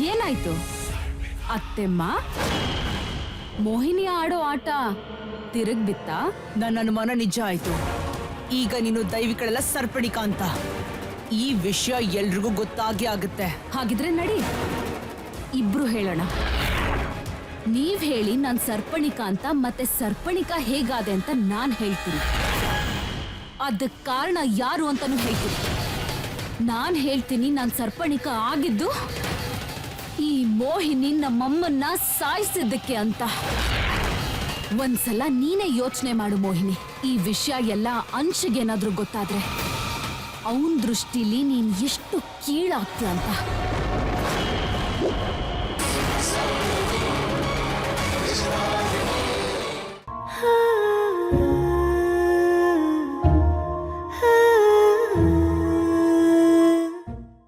ಏನಾಯ್ತು? ಅತ್ತೆಮ್ಮ ಮೋಹಿನಿ ಆಡೋ ಆಟ ತಿರುಗ್ ಬಿತ್ತ? ನನ್ನ ಅನುಮಾನ ನಿಜ ಆಯ್ತು. ಈಗ ನೀನು ದೈವಿಕಳೆಲ್ಲ ಸರ್ಪಡಿಕ ಅಂತ ಈ ವಿಷಯ ಎಲ್ರಿಗೂ ಗೊತ್ತಾಗಿ ಆಗುತ್ತೆ. ಹಾಗಿದ್ರೆ ನಡಿ. ಇಬ್ರು ಹೇಳೋಣ. ನೀವ್ ಹೇಳಿ ನಾನ್ ಸರ್ಪಣಿಕ ಅಂತ ಮತ್ತೆ ಸರ್ಪಣಿಕ ಹೇಗಾದೆ ಅಂತ ನಾನ್ ಹೇಳ್ತೀನಿ. ಅದಕ್ಕೆ ಕಾರಣ ಯಾರು ಅಂತಾನು ಹೇಳ್ತೀನಿ. ನಾನ್ ಹೇಳ್ತೀನಿ ನಾನ್ ಸರ್ಪಣಿಕ ಆಗಿದ್ದು ಮೋಹಿನಿ ನಮ್ಮಮ್ಮನ್ನ ಸಾಯಿಸಿದ್ದಕ್ಕೆ ಅಂತ. ಒಂದ್ಸಲ ನೀನೇ ಯೋಚನೆ ಮಾಡು ಮೋಹಿನಿ. ಈ ವಿಷಯ ಎಲ್ಲ ಅಂಶಗೇನಾದ್ರೂ ಗೊತ್ತಾದ್ರೆ. ಅವನ್ ದೃಷ್ಟಿಲಿ ನೀನ್ ಎಷ್ಟು ಕೀಳಾಗ್ತೀಯ ಅಂತ.